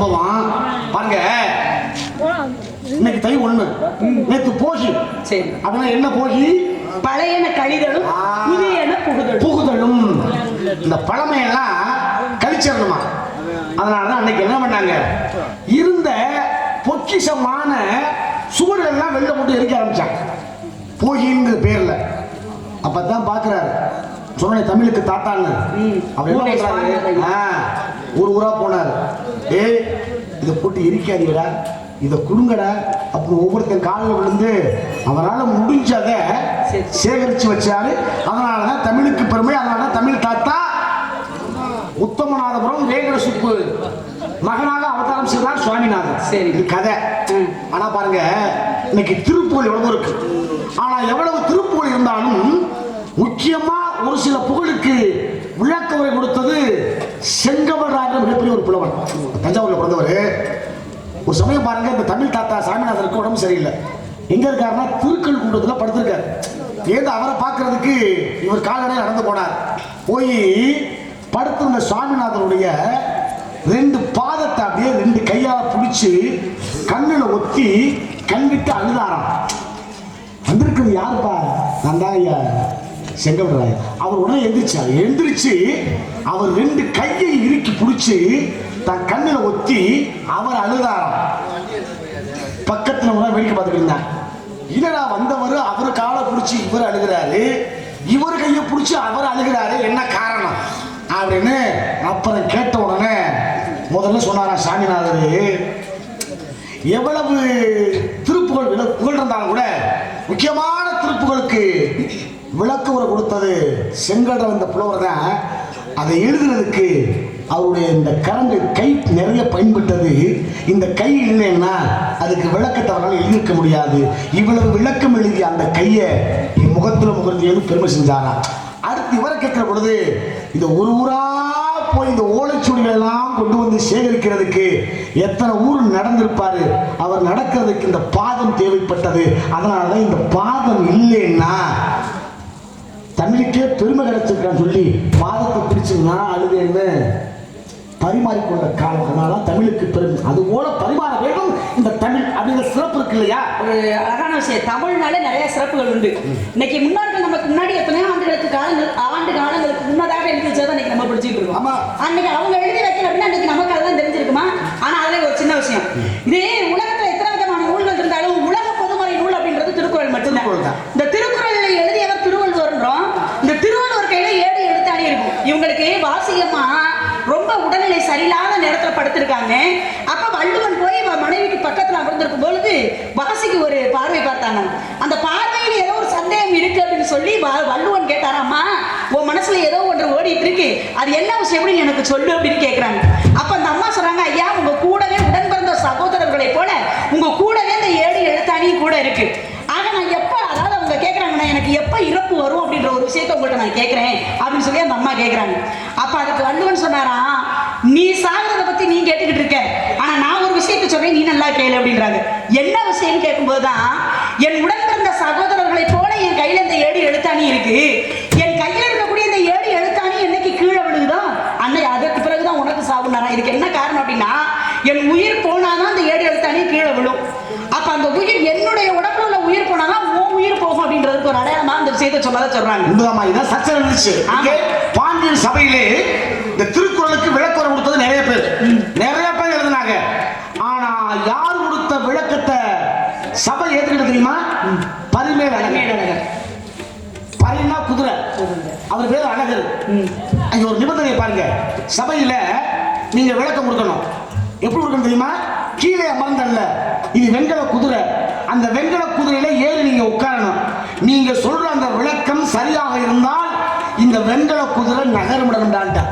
சம்பவம். பாருங்க. இன்னைக்கு தை ஒண்ணு. நேத்து போகி. சரி. அப்படின்னா என்ன போகி? பழையன கழிதலும். புதியன புகுதலும். புகுதலும். இந்த பழமையெல்லாம் கழிச்சிடணுமா? அதனாலதான் அன்னைக்கு என்ன பண்ணாங்க? இருந்த பொக்கிஷமான சுவர்கள் எல்லாம் வெளில போட்டு எரிக்க ஆரம்பிச்சாங்க. போகிங்கிற பேர்ல. அப்பதான் பாக்குறாரு. சொன்ன தமிழுக்கு தாத்தான்னு. ஆ, ஒரு ஊரா போனார். ஏய் இதை போட்டு எரிக்காதீங்கடா. இதை குடுங்கடா. அப்படி ஒவ்வொருத்தன் காலில் விழுந்து அவரால் முடிஞ்சதை. சேகரிச்சு வச்சாரு. அதனால தான் தமிழுக்கு பெருமை. அதனால தான் தமிழ் தாத்தா உத்தமநாதபுரம் வேங்கட சுப்பு. மகனாக அவதாரம் செய்தார் சுவாமிநாதன். சரி. இது கதை. ஆனா பாருங்க இன்னைக்கு திருப்புகழ் எவ்வளவு இருக்கு. ஆனா எவ்வளவு திருப்புகழ் இருந்தாலும் முக்கியமா ஒரு சில புகழுக்கு விளக்க உரை கொடுத்தது செங்கவராக மிகப்பெரிய ஒரு புலவன் தஞ்சாவூர்ல பிறந்தவர். ஒரு சமயம் பாருங்க இந்த தமிழ் தாத்தா சாமிநாதனுக்கு உடம்பு சரியில்லை. எங்க இருக்காருன்னா திருக்கல் கூட்டத்துல படுத்திருக்காரு. ஏதோ அவரை பார்க்கறதுக்கு இவர் கால்நடை நடந்து போனார். போய் படுத்திருந்த சுவாமிநாதனுடைய ரெண்டு பாதத்தை அப்படியே ரெண்டு கையால பிடிச்சி கண்ணுல ஒத்தி கண்விட்டு அழுதாராம். வந்திருக்கிறது யாருப்பா? நந்தாயா. தான் அவர் உடனே எந்திரிச்சார். எந்திரிச்சு அவர் ரெண்டு கையை இறுக்கி பிடிச்சி தன் கண்ணில் ஒத்தி அவர் அழுதாராம். பக்கத்தில் உடனே வேடிக்கை பார்த்துட்டு இருந்தான் என்னடா வந்தவர்? அவர் காலை பிடிச்சி இவர் அழுகிறாரு. இவர் கையை பிடிச்சி அவர் அழுகிறாரு. என்ன காரணம்? அப்படின்னு அப்புறம் கேட்ட உடனே முதல்ல சொன்னாரா சாமிநாதர் எவ்வளவு திருப்புகள் புகழ் இருந்தாலும் கூட முக்கியமான திருப்புகளுக்கு விளக்கு உரை கொடுத்தது. செங்கட வந்த புலவர் தான் அதை எழுதுனதுக்கு அவருடைய இந்த கரண்டு கை நிறைய பயன்பட்டது. இந்த கை இல்லைன்னா அதுக்கு விளக்கத்தை அவரால் எழுதியிருக்க முடியாது. இவ்வளவு விளக்கம் எழுதிய அந்த கையை என் முகத்தில் முகர்ந்து பெருமை செஞ்சாராம். அடுத்து இவரை கேட்கிற பொழுது இந்த ஒரு ஊரா போய் இந்த ஓலைச்சுவடிகள் எல்லாம் கொண்டு வந்து சேகரிக்கிறதுக்கு எத்தனை ஊர் நடந்திருப்பாரு? அவர் நடக்கிறதுக்கு இந்த பாதம் தேவைப்பட்டது. அதனால தான் இந்த பாதம் இல்லைன்னா தமிழுக்கே பெருமை கிடைச்சிருக்கான்னு சொல்லி பாதத்தை பிடிச்சு நான் அழுதேன்னு பரிமாறிக்கொண்ட காலம். அதனால தான் தமிழுக்கு பெருமை. அது போல பரிமாற வேண்டும். இந்த தமிழ் அப்படிங்கிற சிறப்பு இருக்கு இல்லையா? ஒரு அழகான விஷயம். தமிழ்னாலே நிறைய சிறப்புகள் உண்டு. இன்னைக்கு முன்னோர்கள் நமக்கு முன்னாடி எத்தனையோ ஆண்டுகளுக்கு காலங்கள் ஆண்டு காலங்களுக்கு முன்னதாக எழுதி இன்னைக்கு நம்ம படிச்சுட்டு இருக்கோம். ஆமா. அன்னைக்கு அவங்க எழுதி வைக்கல அப்படின்னா இன்னைக்கு நமக்கு அதெல்லாம் தெரிஞ்சிருக்குமா? ஆனா அதுல ஒரு சின்ன விஷயம். இதே உலகத்துல எத்தனை விதமான நூல்கள் இருந்தாலும் உலக பொதுமறை நூல் அப்படின்றது திருக்குறள் மட்டும்தான் திருக்குறள் தான். இந்த திருக்குறளை எழுதியவர் திருவள்ளுவர்ன்றோம் இந்த திருவள்ளுவர் கையில ஏடு எழுத்தாணி இருக்கும் வாசியம்மா ரொம்ப உடல்நிலை சரியில்லாத நேரத்துல படுத்திருக்காங்க. அப்ப வள்ளுவன் போய் மனைவிக்கு பக்கத்துல அமர்ந்திருக்கும் பொழுது வாசிக்கு ஒரு பார்வை பார்த்தாங்க அந்த பார்வையில ஏதோ ஒரு சந்தேகம் இருக்கு அப்படின்னு சொல்லி வ- வள்ளுவன் கேட்டாராம்மா உன் மனசுல ஏதோ ஒன்று ஓடிட்டு இருக்கு. அது என்ன விஷயம் அப்படின்னு எனக்கு சொல்லு அப்படின்னு கேட்குறாங்க அப்ப அந்த அம்மா சொல்றாங்க ஐயா உங்க கூடவே உடன் பிறந்த சகோதரர்களை போல உங்க கூடவே இந்த ஏழு எழுத்தாணியும் கூட இருக்கு ஆக நான் எப்ப அதாவது அவங்க கேக்குறாங்கன்னா எனக்கு எப்போ இறப்பு வரும் அப்படின்ற ஒரு விஷயத்தை உங்கள்கிட்ட நான் கேட்குறேன் அப்படின்னு சொல்லி அந்த அம்மா கேட்குறாங்க அப்போ அதுக்கு வள்ளுவன் சொன்னாரா நீ சாகிறத பத்தி நீ கேட்டுக்கிட்டு இருக்க. ஆனா நான் ஒரு விஷயத்தை சொல்றேன் நீ நல்லா கேளு அப்படின்றாங்க என்ன விஷயம்னு கேட்கும்போது தான் என் உடன் பிறந்த சகோதரர்களை போல என் கையில இந்த ஏடு எழுத்தாணி இருக்கு. என் கையில இருக்கக்கூடிய இந்த ஏடு எழுத்தாணி என்னைக்கு கீழே விழுகுதோ அன்னை அதற்கு பிறகுதான் உனக்கு சாகுனாரா? இதுக்கு என்ன காரணம் அப்படின்னா என் உயிர் போனாதான் அந்த ஏடு எழுத்தாணி கீழே விழும். அப்ப அந்த உயிர் என்னுடைய உடம்புல உள்ள உயிர் போனாதான் உன் உயிர் போகும் அப்படின்றதுக்கு ஒரு அடையாளமா அந்த விஷயத்தை சொன்னதை சொல்றாங்க. உண்டுதாமா இதான் சச்சரவு இருந்துச்சு பாண்டியன் சபையிலே இந்த திருக்குறளுக்கு விளக்குறை கொடுத்தது நிறைய பேர். நிறைய பேர் எழுதினாங்க. ஆனா யார் கொடுத்த விளக்கத்தை சபை ஏத்துக்கிட்டு தெரியுமா? பரிமேல் அழகர். மேலழகர். பரினா குதிரை. அவர் பேர் அழகர். அங்க ஒரு நிபந்தனை பாருங்க. சபையில நீங்க விளக்கம் கொடுக்கணும். எப்படி கொடுக்கணும் தெரியுமா? கீழே அமர்ந்தல்ல. இது வெண்கல குதிரை. அந்த வெண்கல குதிரையில ஏறி நீங்க உட்காரணும். நீங்க சொல்ற அந்த விளக்கம் சரியாக இருந்தால் இந்த வெண்கல குதிரை நகரமிடம்டான்ட்டா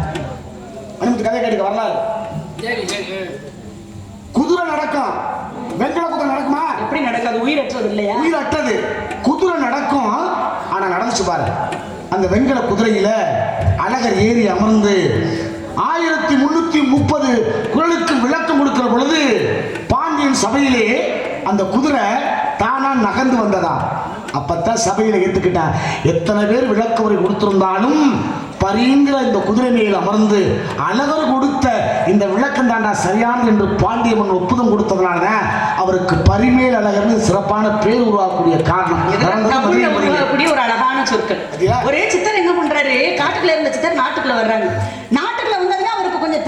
கதை கேட்டுக்க வரலாறு. குதிரை நடக்கும். வெண்கல குதிரை நடக்குமா? எப்படி நடக்காது உயிரற்றது இல்லையா? உயிர் அட்டது குதிரை நடக்கும் ஆனா நடந்துச்சு பாரு. அந்த வெண்கல குதிரையில அழகர் ஏறி அமர்ந்து ஆயிரத்தி முன்னூத்தி முப்பது குரலுக்கு விளக்கம் கொடுக்கிற பொழுது பாண்டியன் சபையிலே அந்த குதிரை தானா நகர்ந்து வந்ததா? அப்பத்தான் சபையில ஏத்துக்கிட்டான் எத்தனை பேர் விளக்க உரை கொடுத்திருந்தாலும் பரிங்கிற இந்த குதிரை மேல் அமர்ந்து அழகர் கொடுத்த இந்த விளக்கம் தாண்டா சரியானது என்று பாண்டியம்மன் ஒப்புதம் கொடுத்ததுனால தான் அவருக்கு பரிமேல் அழகர்னு சிறப்பான பேர் உருவாக்கக்கூடிய காரணம். ஒரு அழகான சொற்கள்? ஒரே சித்தர் என்ன பண்றாரு? காட்டுக்குள்ள இருந்த சித்தர் நாட்டுக்குள்ள வர்றாங்க நாட்டுக்குள்ள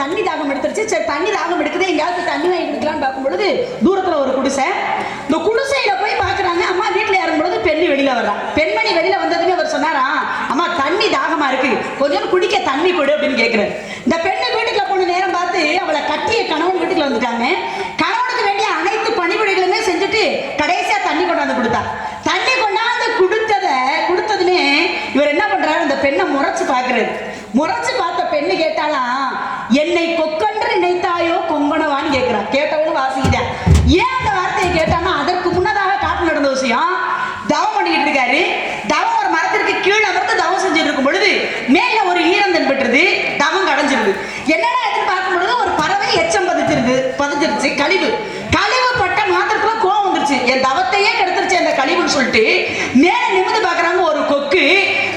தண்ணி தாகம் எடுத்துருச்சு. சரி தண்ணி தாகம் எடுக்குது எங்கேயாவது தண்ணி வாங்கி குடிக்கலாம்னு பார்க்கும்பொழுது தூரத்தில் ஒரு குடிசை. இந்த குடிசையில போய் பார்க்குறாங்க அம்மா வீட்டில் இறங்கும் பொழுது பெண்ணு வெளியில் வர்றான் பெண்மணி வெளியில் வந்ததுமே அவர் சொன்னாரா அம்மா தண்ணி தாகமாக இருக்கு. கொஞ்சம் குடிக்க தண்ணி கொடு அப்படின்னு கேட்குறாரு. இந்த பெண்ணு வீட்டுக்குள்ள போன நேரம் பார்த்து அவளை கட்டிய கணவன் வீட்டுக்குள்ள வந்துட்டாங்க. கணவனுக்கு வேண்டிய அனைத்து பணிவிடைகளுமே செஞ்சுட்டு கடைசியாக தண்ணி கொண்டாந்து கொடுத்தா. தண்ணி கொண்டாந்து கொடுத்ததை கொடுத்ததுமே இவர் என்ன பண்ணுறாரு அந்த பெண்ணை முறைச்சு பார்க்குறாரு. முறைச்சு பார்த்த பெண்ணு கேட்டாளா என்னை கொக்கன்று நினைத்தாயோ கொங்கணவான்னு கேட்கிறான் கேட்டவனும் வாசிக்கிட்டேன் ஏன் அந்த வார்த்தையை கேட்டானா அதற்கு முன்னதாக காட்டு நடந்த விஷயம். தவம் பண்ணிக்கிட்டு இருக்காரு. தவம் ஒரு மரத்திற்கு கீழே அமர்ந்து தவம் செஞ்சுட்டு இருக்கும் பொழுது மேல ஒரு ஈரம் தென்பட்டுருது தவம் கடைஞ்சிருது. என்னடா எதுன்னு பார்க்கும் பொழுது ஒரு பறவை எச்சம் பதிச்சிருது பதிச்சிருச்சு கழிவு. கழிவு பட்ட மாத்திரத்துல கோவம் வந்துருச்சு. என் தவத்தையே கெடுத்துருச்சு அந்த கழிவுன்னு சொல்லிட்டு மேல நிமிந்து பார்க்கறாங்க ஒரு கொக்கு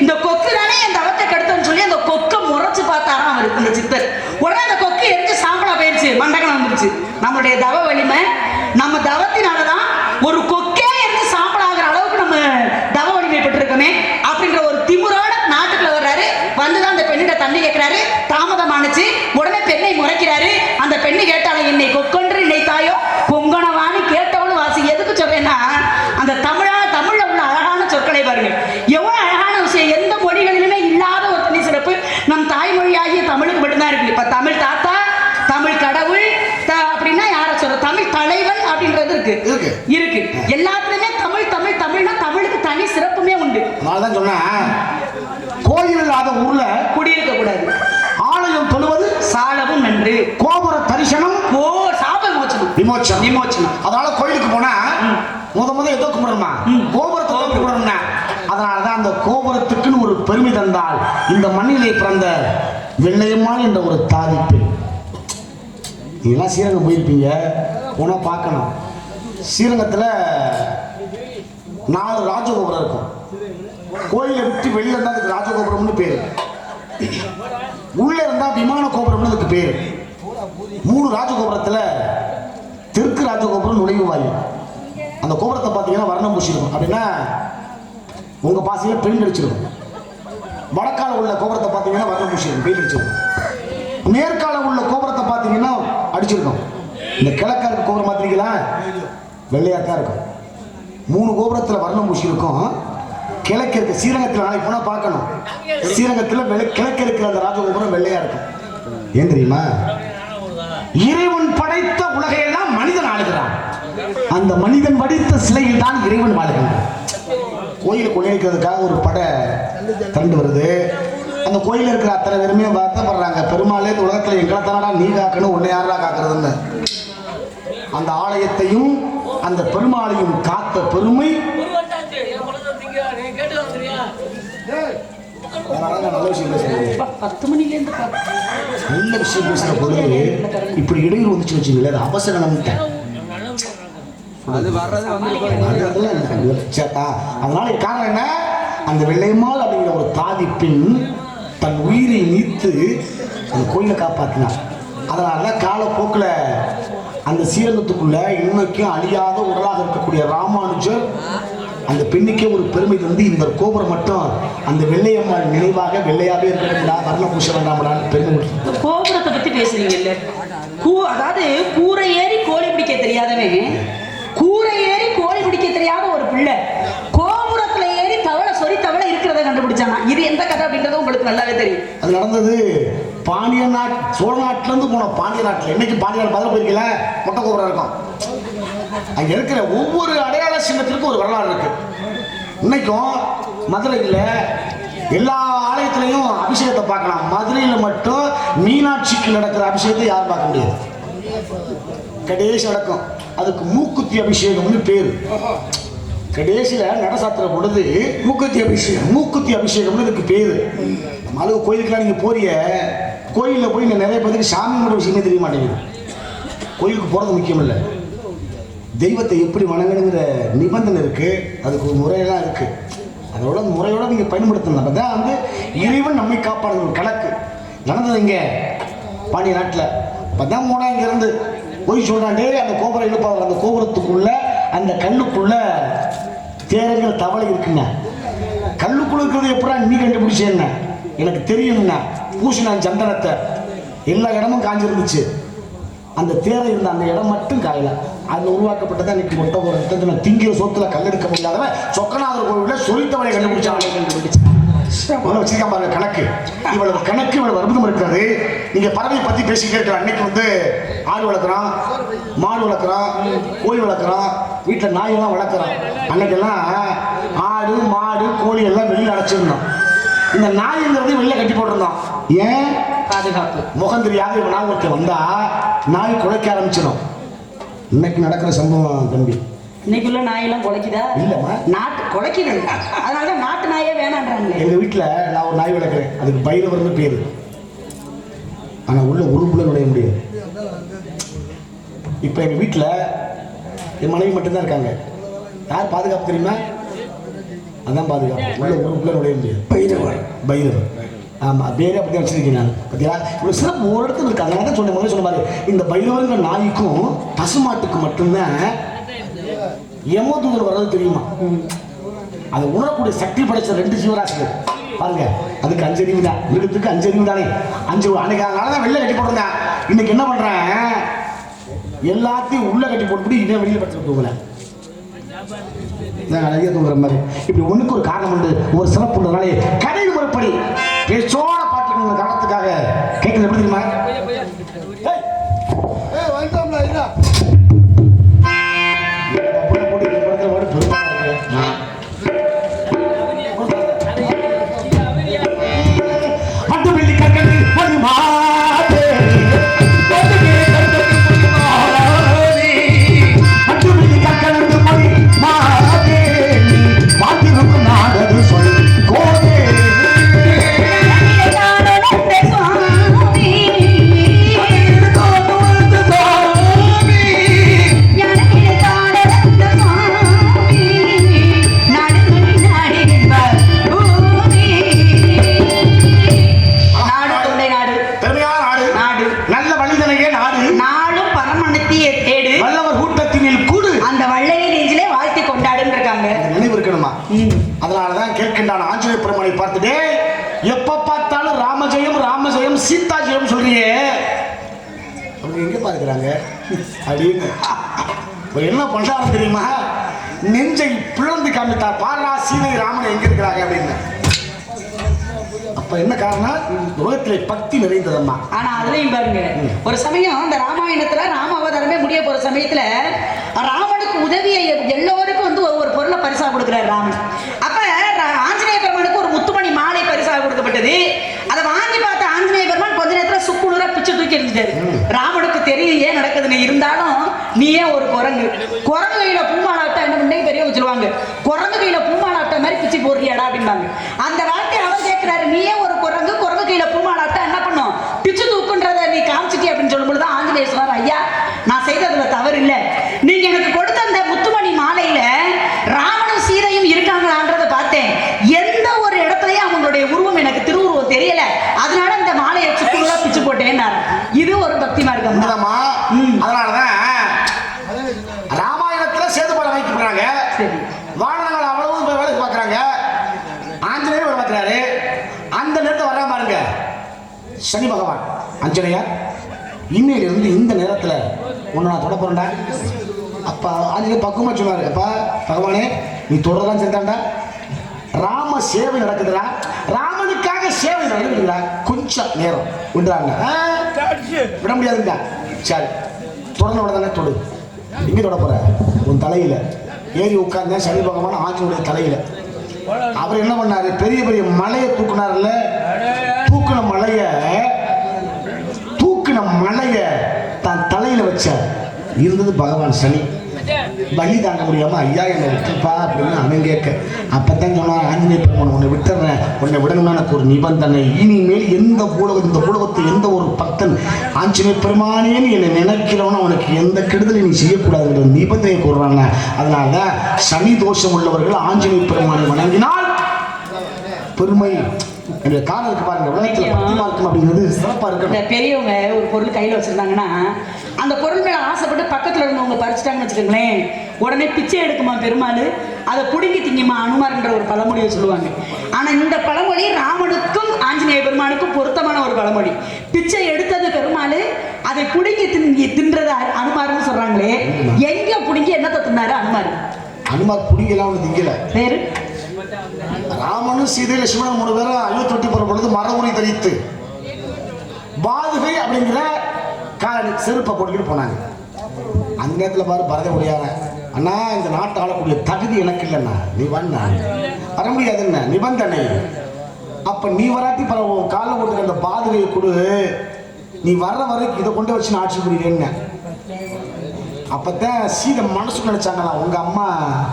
இந்த கொக்கு தானே என் தவத்தை கெடுத்தோன்னு சொல்லி அந்த கொக்கை முறைச்சு பார்த்தாராம் அவர் இந்த சித்தர் உடனே அந்த கொக்கு எரிஞ்சு சாம்பலா போயிருச்சு மண்டகனம் வந்துருச்சு நம்முடைய தவ வலிமை நம்ம தவத்தினாலதான் ஒரு கொக்கே எரிஞ்சு சாம்பலாகிற அளவுக்கு நம்ம தவ வலிமை பெற்றிருக்கோமே அப்படின்ற ஒரு திமுறான நாட்டுக்குள்ள வர்றாரு. வந்துதான் அந்த பெண்ணிட்ட தண்ணி கேட்கிறாரு தாமதமானுச்சு உடனே பெண்ணை முறைக்கிறாரு. அந்த பெண்ணு கேட்டாலும் என்னை கொக்கொன்று நினைத்தாயோ கொங்கணவான்னு கேட்டவளும் வாசி. எதுக்கு சொல்றேன்னா அந்த தமிழ் தமிழ்ல உள்ள அழகான சொற்களை பாருங்க எவ்வளவு அழகான விஷயம் எந்த மொழிகளிலுமே இல்லாத ஒரு தனி சிறப்பு நம் தாய்மொழியாகிய தமிழுக்கு மட்டும்தான் இருக்கு இப்ப தமிழ் தாத்தா தமிழ் கடவுள் த- அப்படின்னா யார சொல்ற தமிழ் தலைவன் அப்படின்றது இருக்கு. இருக்கு. எல்லாத்துலயுமே தமிழ் தமிழ் தமிழ்னா தமிழுக்கு தனி சிறப்புமே உண்டு. அதனாலதான் சொன்னேன். கோயில் இல்லாத ஊர்ல குடியிருக்க கூடாது. ஆலயம் தொழுவது சாலவும் நன்று. கோபுர தரிசனம் ஓ சாப விமோச்சனம். விமோச்சனம். விமோச்சனம். அதனால கோயிலுக்கு போனா முத முத ஏதோ கும்பிடணுமா? கோபுரத்தை கும்பிடணும்னா. அதனாலதான் அந்த கோபுரத்துக்குன்னு ஒரு பெருமை தந்தால் இந்த மண்ணிலே பிறந்த வெள்ளையம்மாள் என்ற ஒரு தாதி பெண். நீங்களாம் ஸ்ரீரங்கம் போயிருப்பீங்க. போனா பார்க்கணும். ஸ்ரீரங்கத்தில் நாலு ராஜகோபுரம் இருக்கும். கோயிலை விட்டு வெளியில இருந்தால் அதுக்கு ராஜகோபுரம்னு பேர். உள்ளே இருந்தால் விமான கோபுரம்னு அதுக்கு பேர். மூணு ராஜகோபுரத்தில் தெற்கு ராஜகோபுரம் நுழைவு வாயு அந்த கோபுரத்தை பார்த்தீங்கன்னா வர்ணம் பூசிடும் அப்படின்னா உங்கள் பாசையில் பெயிண்ட் அடிச்சிருக்கும் வடக்கால உள்ள கோபுரத்தை பார்த்தீங்கன்னா வர்ணம் பூசிடும் பெயிண்ட் அடிச்சிடும் மேற்கால உள்ள கோபுரத்தை பார்த்தீங்கன்னா அடிச்சிருக்கோம். இந்த கிழக்கா இருக்க கோபுரம் பார்த்தீங்களா வெள்ளையாக தான் இருக்கும். மூணு கோபுரத்தில் வர்ணம் பூசி இருக்கும் கிழக்கு இருக்கு ஸ்ரீரங்கத்தில் நாளைக்கு போனால் பார்க்கணும். ஸ்ரீரங்கத்தில் வெள்ளை கிழக்கு இருக்கிற அந்த ராஜகோபுரம் வெள்ளையா இருக்கும். ஏன் தெரியுமா? இறைவன் படைத்த உலகையெல்லாம் மனிதன் ஆளுகிறான். அந்த மனிதன் படித்த சிலையில் தான் இறைவன் வாழுகின்றான் கோயிலை கொள்ளையடிக்கிறதுக்காக ஒரு படை திரண்டு வருது. அந்த கோயிலில் இருக்கிற அத்தனை பேருமே வருத்தப்படுறாங்க. பெருமாளே இந்த உலகத்தில் எங்களை தானடா நீ காக்கணும் உன்னை யாரா காக்கிறதுன்னு. அந்த ஆலயத்தையும் அந்த பெருமாளையும் காத்த பெருமை. உருவத்தாச்சு என் குழந்தை திங்க நீ கேட்டு வந்துறியா அதனால நான் நல்ல விஷயம் பேசுறேன் அப்பா, பத்து மணில இருந்து பா- நல்ல விஷயம் பேசுற பொழுது இப்படி இடையூறு வந்துச்சு வச்சுங்களேன் அது அவசரம் அது வர்றது வந்து அதனால காரணம் என்ன? அந்த வெள்ளையம்மாள் அப்படிங்கிற ஒரு தாதி பெண் தன் உயிரை நீத்து அந்த கோயிலை காப்பாத்தினார் அதனால காலப்போக்கில் அந்த சீரகத்துக்குள்ள இன்னைக்கும் அழியாத உடலாக இருக்கக்கூடிய ராமானுஜர் அந்த பெண்ணுக்கே ஒரு பெருமை தந்து இந்த கோபுரம் மட்டும் அந்த வெள்ளையம்மாள் நினைவாக வெள்ளையாவே இருக்கணும்டா வர்ண பூச வேண்டாம்டான்னு பெருமை கோபுரத்தை பத்தி பேசுறீங்கல்ல? கூ அதாவது கூரை ஏறி கோழி பிடிக்க தெரியாதவன் கூரை ஏறி கோழி பிடிக்க தெரியாத ஒரு பிள்ளை கோபுரத்துல ஏறி தவளை சொறி தவளை இருக்கிறத கண்டுபிடிச்சானா? இது எந்த கதை அப்படின்றது உங்களுக்கு நல்லாவே தெரியும். அது நடந்தது பாண்டிய நாட் சோழ நாட்டிலேருந்து போன பாண்டிய நாட்டில். இன்னைக்கு பாண்டிய நாடு பதில் போயிருக்கல மொட்டை கோபுரம் இருக்கும். அங்க இருக்கிற ஒவ்வொரு அடையாள சின்னத்திற்கும் ஒரு வரலாறு இருக்கு. இன்னைக்கும் மதுரையில் எல்லா ஆலயத்திலையும் அபிஷேகத்தை பார்க்கலாம். மதுரையில் மட்டும் மீனாட்சிக்கு நடக்கிற அபிஷேகத்தை யாரும் பார்க்க முடியாது. கடைசி நடக்கும் அதுக்கு மூக்குத்தி அபிஷேகம்னு பேர். கடைசியில நட சாத்துற பொழுது மூக்குத்தி அபிஷேகம். மூக்குத்தி அபிஷேகம்னு இதுக்கு பேரு. மலு கோயிலுக்குலாம் நீங்க போறிய. கோயிலில் போய் இங்க நிறைய பேருக்கு சாமி விஷயமே தெரிய மாட்டேங்குது. கோயிலுக்கு போகிறது முக்கியம் இல்லை தெய்வத்தை எப்படி வணங்கணுங்கிற நிபந்தனை இருக்குது அதுக்கு ஒரு முறையெல்லாம் இருக்குது அதோட அந்த முறையோட நீங்கள் பயன்படுத்தணும் அப்பதான் வந்து இறைவன் நம்மை காப்பாடுற ஒரு கணக்கு. நடந்தது இங்கே பாண்டிய நாட்டில். அப்போ தான் போனால் இங்கேருந்து போய் சொல்கிறாண்டே அந்த கோபுரம் இழுப்பாங்க அந்த கோபுரத்துக்குள்ளே அந்த கல்லுக்குள்ளே தேரங்கிற தவளை இருக்குங்க. கல்லுக்குள்ள இருக்கிறது எப்படா நீ கண்டுபிடிச்சேன்ன எனக்கு தெரியும்னா பூசினான் சந்தனத்தை எல்லா இடமும் காஞ்சிருந்துச்சு. அந்த தேரை இருந்த அந்த இடம் மட்டும் காயல. அது உருவாக்கப்பட்டதான் இன்னைக்கு மொட்டை ஒரு இடத்துல திங்கிற சொத்துல கல்லெடுக்க முடியாதவன் சொக்கநாதர் கோவில்ல சொரித்தவனை கண்டுபிடிச்சாங்க கண்டுபிடிச்சான். இவ்வளவு பாருங்க கணக்கு. இவ்வளவு கணக்கு இவ்வளவு அற்புதம் இருக்கிறது. நீங்க பறவை பத்தி பேசி இருக்கிற அன்னைக்கு வந்து ஆடு வளர்க்குறோம் மாடு வளர்க்குறோம் கோழி வளர்க்குறோம் வீட்டில் நாயெல்லாம் வளர்க்குறோம் அன்னைக்கெல்லாம் ஆடு மாடு கோழி எல்லாம் வெளியில் அடைச்சிருந்தோம். இந்த நாய்ங்கிறது வெளில கட்டி போட்டிருந்தோம். ஏன்? பாதுகாப்பு. முகம் தெரியாத இவனா வந்தா நாய் குலைக்க ஆரம்பிச்சிடும். இன்னைக்கு நடக்கிற சம்பவம் தம்பி இன்னைக்குள்ள நாயெல்லாம் குலைக்குதா? இல்லம்மா. நாட்டு குலைக்குது. அதனாலதான் நாட்டு நாயே வேணான்றாங்களே. எங்க வீட்டுல நான் ஒரு நாய் வளர்க்குறேன். அதுக்கு பைரவர்னு பேரு. ஆனா உள்ள உருப்புல நுழைய முடியாது. இப்ப எங்க வீட்டுல என் மனைவி மட்டும்தான் இருக்காங்க. யார் பாதுகாப்பு தெரியுமா? அதான் பாதுகாப்பு. உள்ள உருப்புல நுழைய முடியாது. பைரவர். பைரவர். ஆமா பேரே அப்படி தான் வச்சிருக்கேன் நான். பார்த்தீங்களா ஒரு சிறப்பு ஒரு இடத்துல இருக்கு. அதனால தான் சொன்ன முதல்ல சொன்ன மாதிரி. இந்த பைரவருங்கிற நாய்க்கும் பசுமாட்டுக்கு மட்டும்தான் யமதூதர் வர்றது தெரியுமா? அதை உணரக்கூடிய சக்தி படைச்ச ரெண்டு ஜீவராசிகள் பாருங்க அதுக்கு அஞ்சு அறிவு தான். மிருகத்துக்கு அஞ்சு அறிவு தானே. அஞ்சு அன்னைக்கு அதனால தான் வெளில கட்டி போட்டிருந்தேன். இன்னைக்கு என்ன பண்றேன்? எல்லாத்தையும் உள்ள கட்டி போட்டுவிட்டு இன்னும் வெளியில படுத்து தூங்கல. அழகிய தூங்குற மாதிரி. இப்படி ஒண்ணுக்கு ஒரு காரணம் உண்டு. ஒரு சிறப்பு உள்ளதுனாலே கதை முறைப்படி பேச்சோட பாட்டு காரணத்துக்காக கேட்கல எப்படி தெரியுமா? அப்படின்னு இப்ப என்ன பண்றாரு தெரியுமா? நெஞ்சை பிளந்து காமித்தா பாரா சீதை ராமன் எங்க இருக்கிறாங்க அப்படின்னு. அப்ப என்ன காரணம்? உலகத்திலே பக்தி நிறைந்ததம்மா. ஆனா அதுலயும் பாருங்க ஒரு சமயம் இந்த ராமாயணத்துல ராம அவதாரமே முடிய போற சமயத்துல ராமனுக்கு உதவிய எல்லோருக்கும் வந்து ஒவ்வொரு பொருளை பரிசா கொடுக்கிறார் ராமன். அப்ப ஆஞ்சநேய பெருமானுக்கு ஒரு முத்துமணி மாலை பரிசாக கொடுக்கப்பட்டது. அதை வாங்கி பார்த்த ஆஞ்சநேய பெருமான் கொஞ்ச நேரத்துல சுக்குநூறா பிச்சு தூக்கி எறிஞ்சிட்டாரு. இருந்தாலும் நீ ஏன் ஒரு குரங்கு. குரங்கு கையில பூமாலாட்டா என்ன பண்ணி பெரியவங்க சொல்லுவாங்க குரங்கு கையில பூமாலாட்டா மாதிரி பிச்சு போடுறியாடா அப்படிம்பாங்க அந்த வார்த்தை அவர் கேட்கிறாரு நீயே ஒரு குரங்கு குரங்கு கையில பூமாலாட்டா என்ன பண்ணும் பிச்சு தூக்குன்றத நீ காமிச்சிட்டி அப்படின்னு சொல்லும்போது தான் ஆஞ்சநேயர் சொன்னார் ஐயா நான் செய்ததுல தவறு இல்லை நீங்க எனக்கு கொடுத்த அந்த முத்துமணி மாலையில ராமனும் சீதையும் இருக்காங்களான்றத பார்த்தேன் எந்த ஒரு இடத்துலயும் அவங்களுடைய உருவம் எனக்கு திருவுருவம் தெரியல அதனால இந்த மாலையை சுக்குநூறா பிச்சு போட்டேன்னாரு இது ஒரு பக்தி மார்க்கம் தான். உண்மைதாம்மா அதனாலதான் ராமாயணத்துல சேது பாலம் வைக்கப்படுறாங்க சரி வானங்கள் அவ்வளவு பேர் வேலைக்கு பார்க்குறாங்க ஆஞ்சநேயர் வேலை பார்க்குறாரு அந்த நேரத்தை வர்றா பாருங்க சனி பகவான் ஆஞ்சநேயா இன்னையிலிருந்து இந்த நேரத்தில் ஒன்று நான் தொட போகிறேன்டா அப்பா ஆஞ்சநேயர் பக்குவமாக சொன்னார் அப்பா பகவானே நீ தொடரலாம் செஞ்சாண்டா ராம சேவை நடக்குதுடா. ராமனுக்காக சேவை நடக்குதுடா. கொஞ்சம் நேரம். விடுறாங்க. ஆ, விட முடியாதுங்க சரி. தொடர்ந்து தானே தொடு. எங்கே தொட போகிற உன் தலையில். ஏறி உட்கார்ந்த சனி பகவான் ஆஞ்சனுடைய தலையில். அவர் என்ன பண்ணாரு? பெரிய பெரிய மலையை தூக்குனார்ல தூக்கின மலையை தூக்கின மலையை தான் இருந்தது பகவான் சனி. வலி தாங்க முடியாமல் ஐயா என்னை விட்டுப்பா அப்படின்னு அவன் கேட்க. அப்பதான் சொன்னான் ஆஞ்சநேய பெருமான் உன்னை விட்டுறேன். உன்னை விடணும்னா எனக்கு ஒரு நிபந்தனை. இனிமேல் எந்த ஊடகம் இந்த பூலகத்தை எந்த ஒரு பக்தன் ஆஞ்சநேய பெருமானேன்னு என்னை நினைக்கிறவன உனக்கு எந்த கெடுதலையும் நீ செய்யக்கூடாதுங்கிற நிபந்தனை கூறுறாங்க. அதனால தான் சனி தோஷம் உள்ளவர்கள் ஆஞ்சநேய பெருமானை வணங்கினால் பெருமை என்னுடைய காலம் இருக்கு பாருங்க உலகத்துல பக்தி மார்க்கம் அப்படிங்கிறது சிறப்பா இந்த இருக்கணும் பெரியவங்க ஒரு பொருள் கையில் வச்சிருந்தாங்கன்னா அந்த பொருள் மேல ஆசைப்பட்டு பக்கத்துல இருந்தவங்க பறிச்சிட்டாங்கன்னு வச்சுக்கோங்களேன் உடனே பிச்சை எடுக்குமா பெருமாள்? அதை புடுங்கி திங்குமா அனுமார்ன்ற ஒரு பழமொழியை சொல்லுவாங்க. ஆனா இந்த பழமொழி ராமனுக்கும் ஆஞ்சநேய பெருமானுக்கும் பொருத்தமான ஒரு பழமொழி. பிச்சை எடுத்தது பெருமாள் அதை புடுங்கி திங்கி தின்றது அனுமார்னு சொல்றாங்களே எங்க புடுங்கி என்னத்தை தின்னாரு அனுமார்? அனுமார் புடிங்கலாம் ஒண்ணு திங்கல. பேரு ராமனும் சீதை லட்சுமணன் மூணு பேரும் அயோத்தி ஒட்டி போற பொழுது மர உரி பாதுகை அப்படிங்கிற காலடி செருப்பை போட்டுக்கிட்டு போனாங்க. அந்த நேரத்தில் பாரு பரத முடியாத அண்ணா இந்த நாட்டை ஆளக்கூடிய தகுதி எனக்கு இல்லைண்ணா. நீ வண்ணா. வர முடியாதுண்ணா. நிபந்தனை. அப்ப நீ வராட்டி பல காலில் போட்டுக்க அந்த பாதுகையை கொடு. நீ வர்ற வரைக்கும் இதை கொண்டு வச்சு நான் ஆட்சி புரியலன்னு அப்பதான் சீதை மனசு நினைச்சாங்களா உங்க அம்மா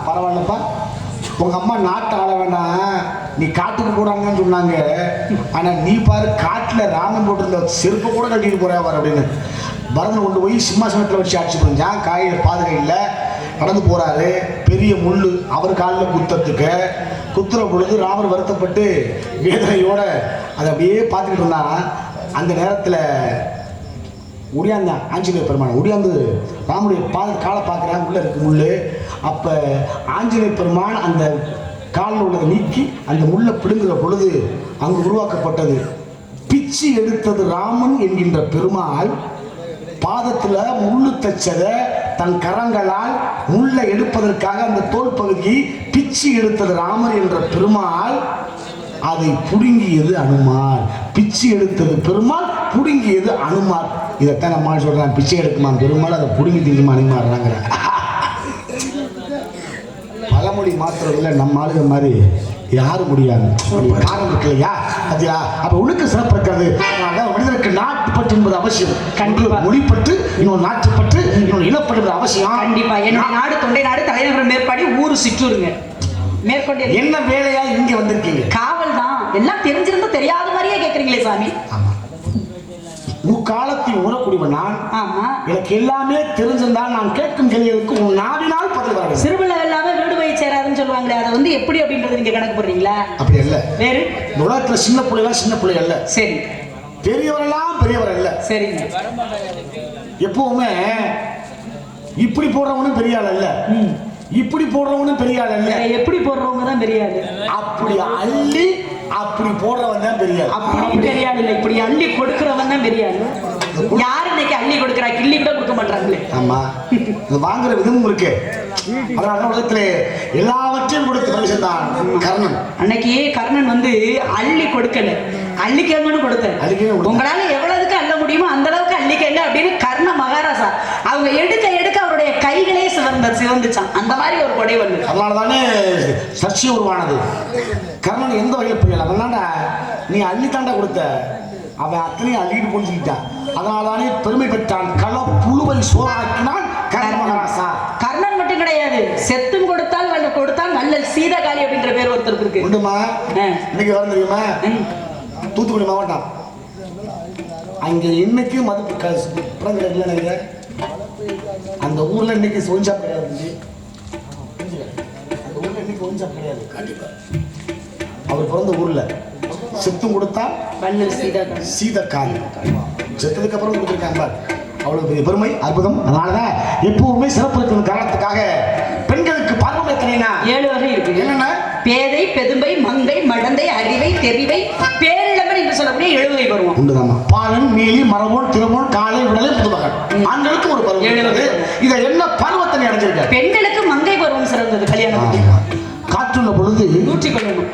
பரவாயில்லப்பா. உங்க அம்மா நாட்டை ஆள வேண்டாம் நீ காட்டுக்கு போறாங்கன்னு சொன்னாங்க. ஆனா நீ பாரு காட்டுல ராமன் போட்டிருந்த செருப்பு கூட கட்டிட்டு போறா வர அப்படின்னு. பரதன் கொண்டு போய் சிம்மாசனத்துல வச்சு ஆட்சி புரிஞ்சான் காயில் பாதுகை இல்லை. நடந்து போறாரு. பெரிய முள்ளு அவர் காலில் குத்தத்துக்கு குத்துற பொழுது ராமர் வருத்தப்பட்டு வேதனையோட அதை அப்படியே பார்த்துக்கிட்டு இருந்தாராம் அந்த நேரத்தில் உடையாந்தான் ஆஞ்சநேய பெருமான் உடையாந்து ராமுடைய பாத காலை பார்க்குறான் உள்ளே இருக்கு முள் அப்போ ஆஞ்சநேய பெருமான் அந்த காலில் உள்ளதை நீக்கி அந்த முள்ளை பிடுங்குற பொழுது அங்கு உருவாக்கப்பட்டது. பிச்சு எடுத்தது ராமன் என்கின்ற பெருமாள் பாதத்தில் முள்ளு தச்சதை தன் கரங்களால் முள்ளை எடுப்பதற்காக அந்த தோல் பகுதி பிச்சு எடுத்தது ராமர் என்ற பெருமாள். அதை புடுங்கியது அனுமார். பிச்சு எடுத்தது பெருமாள் புடுங்கியது அனுமார். இதைத்தான் நம்ம சொல்றான் பிச்சை எடுக்குமா பெருமாள் அதை புடுங்கி திங்குமா அனுமாறுறாங்கிற பழமொழி மாத்துறதுல நம்ம ஆளுங்க மாதிரி யாரும் முடியாது. காரணம் இருக்கு இல்லையா? அதியா அப்ப உனக்கு சிறப்பு இருக்கிறது மனிதனுக்கு நாட்டுப்பற்று என்பது அவசியம். கண்டிப்பா. மொழிப்பற்று இன்னொரு நாட்டுப்பற்று இன்னொரு இனப்படுவது அவசியம். கண்டிப்பா. என்னுடைய நாடு தொண்டை நாடு தலைநகர் மேற்பாடி ஊரு சிற்றூருங்க. மேற்கொண்டு என்ன? வேலையா இங்க வந்திருக்கீங்க? காவல் தான் எல்லாம் தெரிஞ்சிருந்தா தெரியாத மாதிரியே கேக்குறீங்களே சாமி. முக்காலத்தில் உணரக்கூடியவன் நான். ஆமா. எனக்கு எல்லாமே தெரிஞ்சிருந்தால் நான் கேட்கும் கேள்விகளுக்கு உன் நாவினால் பதில் வர வேண்டும். சிறுபிள்ளை எல்லாமே சொல்லுவாங்களே அதை வந்து எப்படி அப்படின்றது நீங்க கணக்கு போடுறீங்களா? அப்படி அல்ல. வேறு? இந்த உலகத்துல சின்ன பிள்ளைலாம் சின்ன பிள்ளை அல்ல. சரி. பெரியவரெல்லாம் பெரியவர் அல்ல. சரிங்க. எப்பவுமே இப்படி போடுறவனும் பெரிய ஆள் அல்ல. இப்படி போடுறவனும் பெரிய ஆள் அல்ல. எப்படி போடுறவங்க தான் தெரியாது அப்படி அள்ளி அப்படி போடுறவன் தான் பெரிய ஆள். அப்படி தெரியாது இல்லை. இப்படி அள்ளி கொடுக்கறவன் தான் தெரியாது யார் இன்னைக்கு அள்ளி கொடுக்குறா? கிள்ளி கூட கொடுக்க மாட்டாங்களே. ஆமா. வாங்குற விதமும் இருக்கு. அதனால உலகத்திலே எல்லாவற்றையும் கொடுத்து மனுஷன் தான் கர்ணன். அன்னைக்கு கர்ணன் வந்து அள்ளி கொடுக்கல. அள்ளிக்கங்கன்னு கொடுத்தாரு. உங்களால எவ்வளவுக்கு அள்ள முடியுமோ அந்த அளவுக்கு அள்ளிக்கங்க அப்படின்னு கர்ண மகாராஜா அவங்க எடுக்க எடுக்க அவருடைய கைகளே சிவந்த சிவந்துச்சான். அந்த மாதிரி ஒரு கொடை வந்து. அதனால தானே சர்ச்சை உருவானது. கர்ணன் எந்த வகையில் புரியல. அதனால நீ அள்ளி தாண்டா கொடுத்த. அவன் அத்தனையும் அள்ளிட்டு புரிஞ்சுக்கிட்டான் அதனால தானே பெருமை பெற்றான். கள புழுவை சோறாக்கினான் கர்ண மகாராசா. மட்டும் கிடையாது. செத்தும் கொடுத்தால் வல்ல கொடுத்தால் வல்லல் சீதகாளி அப்படின்ற பேர் ஒருத்தருக்கு இருக்கு. உண்டுமா. இன்னைக்கு வர தெரியுமா. தூத்துக்குடி மாவட்டம். அங்க இன்னைக்கு மதுப்பு படம் நினைக்கிற அந்த ஊர்ல இன்னைக்கு ஒயின்ஷாப் கிடையாது. அந்த ஊர்ல இன்னைக்கு ஒயின்ஷாப் கிடையாது. அவர் பிறந்த ஊர்ல. செத்தும் கொடுத்தா வல்லல் சீதகாளி சீதக்காரி செத்ததுக்கு அப்புறம் கொடுத்துருக்காங்க பார். அவ்வளவு பெரிய பெருமை அற்புதம். அதனாலதான் எப்பவுமே சிறப்பு இருக்கிற காரணத்துக்காக பெண்களுக்கு பார்வை எத்தனைனா? ஏழு வகை இருக்கு. என்னென்ன? பேதை பெதும்பை மங்கை மடந்தை அறிவை தெரிவை பேரிழமன் என்று சொல்லக்கூடிய எழுவகை பருவம். உண்டுதாமா பாலன் மீலி மரபோன் திறமோன் காலை விடலை புதுமகன். ஆண்களுக்கு ஒரு பருவம் ஏழு. வகை. இதை என்ன பருவத்தை அடைஞ்சிருக்க? பெண்களுக்கு மங்கை பருவம் சிறந்தது கல்யாணம் காற்றுள்ள பொழுது நூற்றி கொள்ளணும்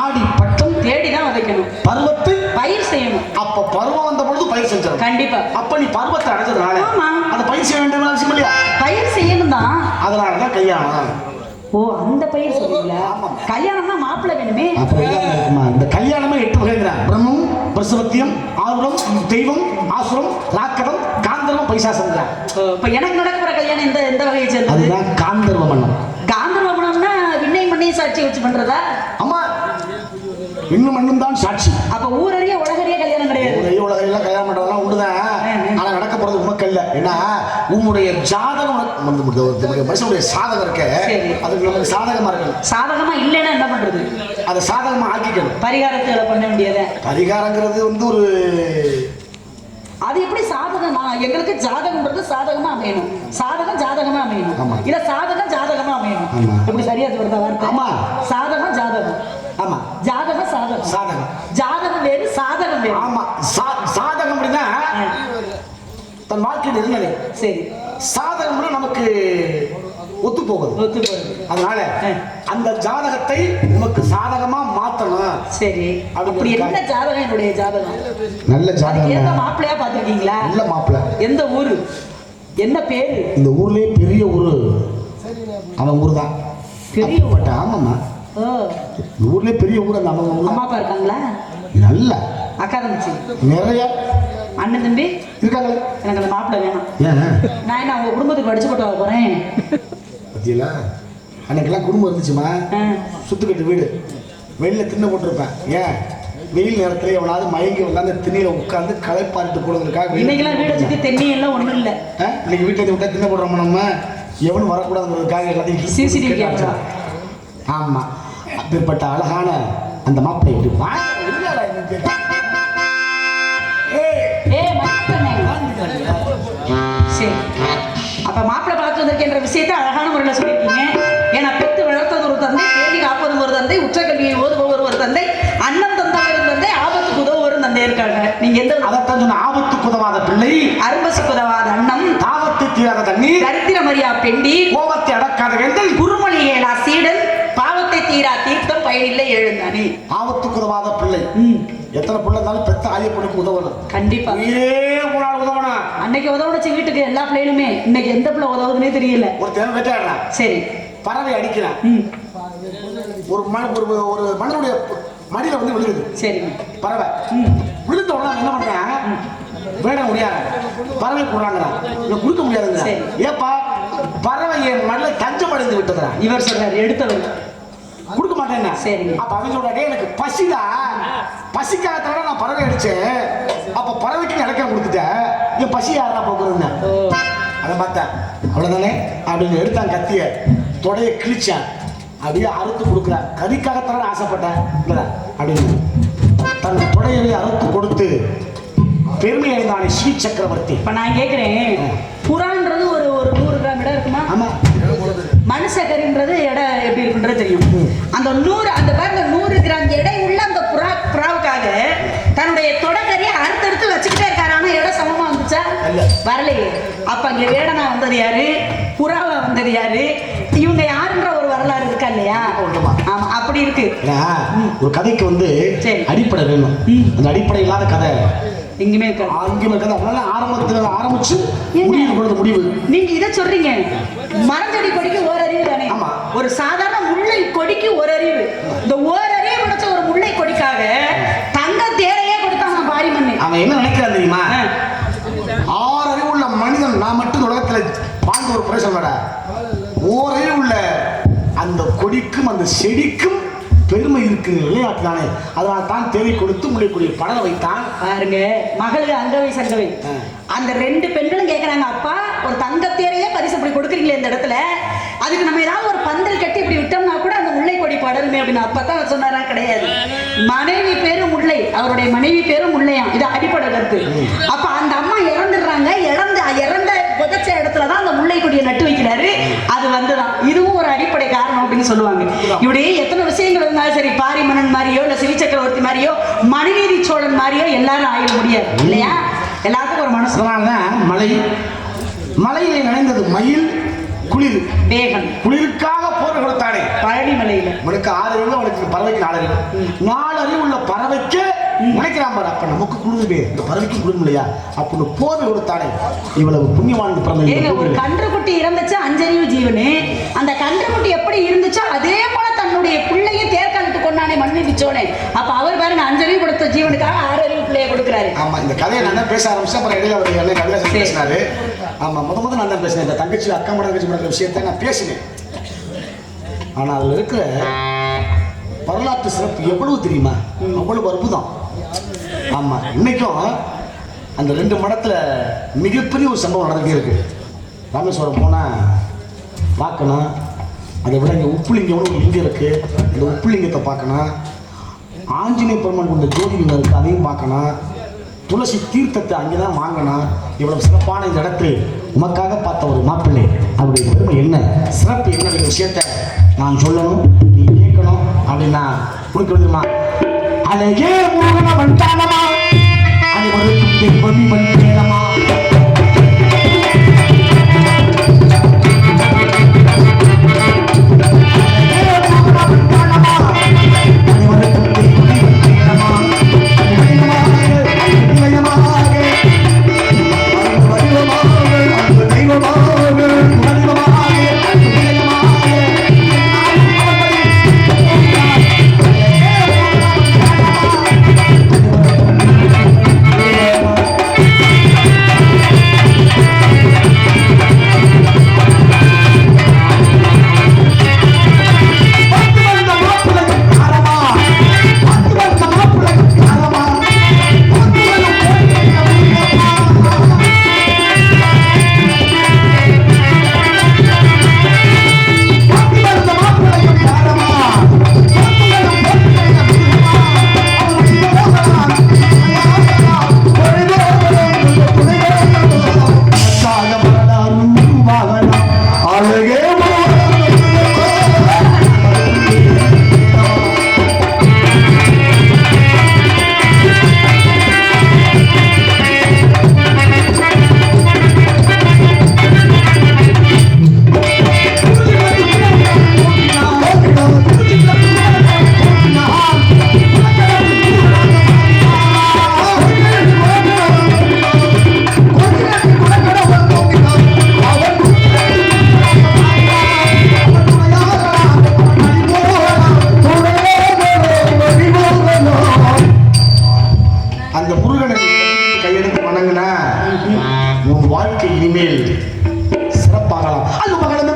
ஆடி பட்டம் தேடிதான் விதைக்கணும் பருவத்தை பயிர் செய்யணும். அப்ப பருவம் வந்த பொழுது பயிர் செஞ்சது கண்டிப்பா. அப்ப நீ பருவத்தை அடைஞ்சதுனால ஆமா. அந்த பயிர் செய்ய வேண்டிய அவசியம் இல்லையா? பயிர் செய்யணும் தான் அதனாலதான் கல்யாணம். ஓ அந்த பயிர் சொல்றீங்களா கல்யாணம்னா மாப்பிள்ளை வேணுமே? இந்த கல்யாணமே எட்டு வகைங்கிறான். பிரம்மம் பிரசவத்தியம் ஆருடம் தெய்வம் ஆசுரம் ராக்கடம் காந்தர்வம் பைசாசங்கிறான் இப்ப எனக்கு நடக்க போற கல்யாணம் இந்த எந்த வகையை சேர்ந்தது? அதுதான் காந்தர்வ மன்னம். காந்தர்வ மனம்னா விண்ணை மண்ணையும் சாட்சி வச்சு பண்றதா? அம்மா இன்னும் மண்ணும் தான் சாட்சி. அப்ப ஊரறிய உலகறிய கல்யாணம் கிடையாது உலக உலகையெல்லாம் கல்யாணம் பண்றதெல்லாம் உண்டுதான் ஆனா நடக்க போறது உமக்கு இல்ல ஏன்னா உன்னுடைய ஜாதகம் மனுஷனுடைய சாதகம் இருக்க. அது நமக்கு சாதகமா இருக்கணும். சாதகமா இல்லைன்னா என்ன பண்றது? அதை சாதகமா ஆக்கிக்கணும். பரிகாரத்தை பண்ண முடியாத. பரிகாரங்கிறது வந்து ஒரு அது எப்படி சாதகமா எங்களுக்கு ஜாதகம்ன்றது சாதகமா அமையணும். சாதகம் ஜாதகமா. அமையணும். இல்ல சாதகம் ஜாதகமா அமையணும். எப்படி சரியா வருதா வார்த்தை? ஆமா. சாதகம் ஜாதகம். ஆமா. ஜாதகம் சாதகம். சாதகம். ஜாதகம் வேறு சாதகம் வேறு. தன் வாழ்க்கையில் இருந்தது. சரி. சாதகம்னா நமக்கு ஒத்து போகுது ஒத்து போகுது அதனால. அந்த ஜாதகத்தை நமக்கு சாதகமா மாத்தணும். சரி. அப்படி? என்ன ஜாதகம் என்னுடைய ஜாதகம்? நல்ல அதுக்கு ஏத்த மாப்பிள்ளையா பாத்திருக்கீங்களா நல்ல மாப்பிள்ள. எந்த ஊரு? என்ன பேரு? இந்த ஊர்லயே பெரிய ஊரு. அவன் ஊர் தான் பெரிய ஊர். ஆமாம்மா. ஓ. இந்த ஊர்லயே பெரிய ஊர் அந்த ஊர் அம்மா அப்பா இருக்காங்களா? நல்ல. அக்கா தங்கச்சி நிறைய. அண்ணன் தம்பி? இருக்காங்களே எனக்கு அந்த மாப்பிள்ளை வேணும். நான் என்ன அவங்க குடும்பத்துக்கு படிச்சு போட்டு வர போறேன்? பத்தியலா அன்னைக்கெல்லாம் குடும்பம் இருந்துச்சுமா? சுத்துக்கட்டு வீடு. வெளியில திண்ணை போட்டிருப்பேன். ஏன்? வெயில் நேரத்துல எவனாவது மயங்கி உட்காந்து திண்ணையில உட்காந்து களைப்பாரிட்டு போடுறதுக்காக இன்னைக்கெல்லாம் வீடை சுத்தி தென்னி எல்லாம் ஒண்ணும் இல்ல? இன்னைக்கு வீட்டுல இருந்து விட்டா தின்ன போடுறோம் நம்ம? எவனும் வரக்கூடாதுங்கிறதுக்காக எல்லாத்தையும் கேட்டாச்சு. ஆமா. அப்படிப்பட்ட அழகான அந்த மாப்பிள்ளை இப்படி சரி. அப்ப மாப்பிள்ளை பார்த்து வந்திருக்கின்ற விஷயத்தை அழகான முறையில் சொல்லியிருக்கீங்க. ஏன்னா பெத்து வளர்த்தது ஒரு தந்தை காப்பது ஒரு தந்தை உச்ச கல்வியை ஓதுபவர் ஒரு தந்தை அண்ணன் தந்தவர் தந்தை ஆபத்துக்கு உதவுவரும் தந்தை இருக்காங்க. நீங்க எந்த அதைத்தான் சொன்ன ஆபத்துக்கு உதவாத பிள்ளை அரும்பசுக்கு உதவாத அண்ணம் தாவத்தை தீராத தண்ணீர் தரித்திரமரியா பெண்டி கோபத்தை அடக்காத வேந்தல் ஏலா சீடன் பாவத்தை தீரா தீர்த்தம் பயனில்லை எழுந்தானே. ஆபத்துக்கு உதவாத எத்தனை பிள்ளை இருந்தாலும் பெத்த ஆயப்பனுக்கு உதவணும். கண்டிப்பா. உயிரே போனால் உதவணும் அன்னைக்கு உதவுனுச்சு வீட்டுக்கு எல்லா பிள்ளைகளுமே. இன்னைக்கு எந்த பிள்ளை உதவுதுன்னே தெரியல. ஒரு தேவை வெட்டாடுறான் சரி. பறவை அடிக்கிறான் ஒரு மண் ஒரு ஒரு மனிதனுடைய மடியில வந்து விழுகுது. சரிங்க பறவை. விழுந்த உடனே என்ன பண்றான் வேட முடியாது பறவை கொடுறாங்கிறான் இவன் கொடுக்க முடியாதுங்க. சரி. ஏப்பா பறவை என் மண்ணில் தஞ்சம் அடைந்து விட்டதுறான் இவர் சொல்றாரு எடுத்தவர். கொடுக்க மாட்டேன்னா. சரிங்க. அப்ப அவன் சொல்றாடே எனக்கு பசிடா. பசிக்காக தவிர நான் பறவை அடிச்சேன். அப்ப பறவைக்கு நீ இலக்கம் கொடுத்துட்டேன் என் பசி யாரா போக்குறதுன்னு? ஓ. அதை பார்த்தேன். அவ்வளவுதானே? அப்படின்னு எடுத்தான் கத்திய. தொடைய கிழிச்சான். அப்படியே அறுத்து கொடுக்குறான். கறிக்காகத்தானே ஆசைப்பட்டேன். அப்படின்னு. தன் தொடையை அறுத்து கொடுத்து பெருமை அடைந்தானே ஸ்ரீ சக்கரவர்த்தி. இப்ப நான் கேக்குறேன். புறான்றது ஒரு ஒரு நூறு கிராம் இடம் இருக்குமா? ஆமா. மனுஷக்கரின்றது இடம் எப்படி இருக்குன்றது தெரியும். அந்த நூறு அந்த பாருங்க நூறு கிராம் எடை உள்ள அந்த புறா புறாவுக்காக தன்னுடைய தொடக்கறியை அறுத்தறுத்து வச்சுக்கிட்டே இருக்காரு. ஆனா இடம் சமமா வந்துச்சா. வரலையே. அப்ப அங்க வேடனா வந்தது யாரு? புறாவா வந்தது யாரு? இவங்க யாருன்ற ஒரு வரலாறு இருக்கா இல்லையா. ஆமா. அப்படி இருக்கு. ஒரு கதைக்கு வந்து. அடிப்படை வேணும். அந்த அடிப்படை இல்லாத கதை. எங்குமே இருக்காது. அங்கேயும் கதை. அதனால ஆரம்பத்துல ஆரம்பிச்சு? முடிவு கொடுத்த முடிவு. நீங்க இதை சொல்றீங்க. மரஞ்செடி கொடிக்கு ஆமா. ஒரு சாதாரண முல்லை கொடிக்கு ஓரறிவு. இந்த ஓரறிவு படைச்ச ஒரு முல்லை கொடிக்காக தங்க தேரையே கொடுத்தாங்க பாரி மண்ணு அவன் என்ன நினைக்கிறான் தெரியுமா. ஆறு அறிவுள்ள மனிதன் நான் மட்டும் உலகத்துல வாழ்ந்த ஒரு குறை சொல்லடா ஓரறிவு உள்ள அந்த கொடிக்கும் அந்த செடிக்கும் பெருமை இருக்கு விளையாட்டுதானே அதனால் தான் தேவை கொடுத்து முல்லைக்குடியை படர வைத்தான். பாருங்க மகளுக்கு அங்கவை சங்கவை. அந்த ரெண்டு பெண்களும் கேக்குறாங்க அப்பா ஒரு தங்க தேரையே பரிசு இப்படி கொடுக்குறீங்களே இந்த இடத்துல. அதுக்கு நம்ம ஏதாவது ஒரு பந்தல் கட்டி இப்படி விட்டோம்னா கூட அந்த முல்லை கொடி படருமே அப்படின்னு அப்பதான் அவர் சொன்னாரா? கிடையாது. மனைவி பேரு முல்லை. அவருடைய மனைவி பேரு முல்லையாம். இது அடிப்படை கருத்து. அப்ப அந்த அம்மா இறந்துடுறாங்க. இறந்து இறந்த புதைச்ச இடத்துல தான் அந்த முல்லை கொடியை நட்டு வைக்கிறாரு. அது வந்துதான். இதுவும் ஒரு அடிப்படை காரணம் அப்படின்னு சொல்லுவாங்க. இப்படி எத்தனை விஷயங்கள் இருந்தாலும் சரி பாரிமன்னன் மாதிரியோ இல்ல சிவி சக்கரவர்த்தி மாதிரியோ மணிநீதி சோழன் மாதிரியோ எல்லாரும் ஆயிட முடியாது. இல்லையா? எல்லாத்துக்கும் ஒரு மனசு. அதனால்தான் மலை மலையிலே நினைந்தது மயில் குளிர். வேகன் குளிருக்காக போர் கொடுத்தானே பழனி மலையில உனக்கு ஆறு அறிவு உனக்கு பறவைக்கு நாலு அறிவு நாலு அறிவு உள்ள பறவைக்கு நினைக்கிறான் பாரு அப்ப நமக்கு குளிருமே. இந்த பறவைக்கு குளிரும் இல்லையா? அப்படின்னு போர்வை கொடுத்தானே. இவ்வளவு புண்ணியவான் பிறந்த ஒரு. கன்றுக்குட்டி இறந்துச்சு அஞ்சறிவு ஜீவனு. அந்த கன்றுக்குட்டி எப்படி இருந்துச்சோ அதே போல தன்னுடைய பிள்ளையும் தேர்காலத்து கொண்டானே மண்ணு விச்சோனே அப்ப அவர் பாருங்க அஞ்சறிவு கொடுத்த ஜீவனுக்காக ஆறு அறிவு பிள்ளைய கொடுக்குறாரு. ஆமா இந்த கதையை நான் பேச ஆரம்பிச்சேன். அப்புறம் இடையில அவர் சரி. பேசினாரு? ஆமாம் முத முத நான் தான் பேசினேன்? இந்த தங்கச்சி அக்கா மட தங்கச்சி மட விஷயத்தை நான் பேசினேன். ஆனால் அதில் இருக்கிற வரலாற்று சிறப்பு எவ்வளவு தெரியுமா? அவ்வளவு அற்புதம். ஆமாம் இன்னைக்கும் அந்த ரெண்டு மடத்தில் மிகப்பெரிய ஒரு சம்பவம் நடந்துகிட்டே இருக்கு. ராமேஸ்வரம் போனால் பார்க்கணும். அதை விட இங்கே உப்புலிங்கம்னு ஒரு லிங்கம் இருக்குது அந்த உப்புலிங்கத்தை பார்க்கணும். ஆஞ்சநேய பெருமான் கொண்ட ஜோதிகள் இருக்குது அதையும் பார்க்கணும். துளசி தீர்த்தத்தை அங்கே தான் வாங்கினா இவ்வளவு சிறப்பான இந்த இடத்தில் உமக்காக பார்த்த ஒரு மாப்பிள்ளை. அவருடைய பெருமை என்ன? சிறப்பு என்ன விஷயத்த நான் சொல்லணும் நீ கேட்கணும் அப்படின்னா கொடுக்க வேண்டுமா? அழகே மோகன வந்தானமா அனைவருக்கும் தெய்வம் வந்தேனமா அந்த முருகனை கையெடுத்து வணங்கினா உன் வாழ்க்கை இனிமேல் சிறப்பாகலாம். அது மகன் இந்த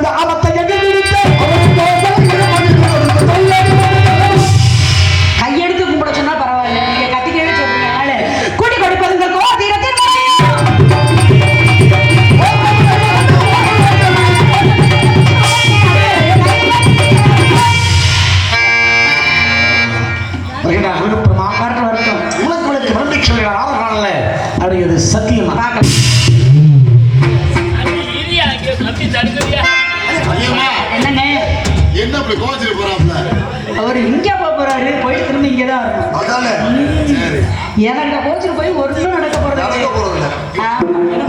எனக்கு கோச்சிட்டு போய் ஒரு நடக்க போறது நடக்க போறது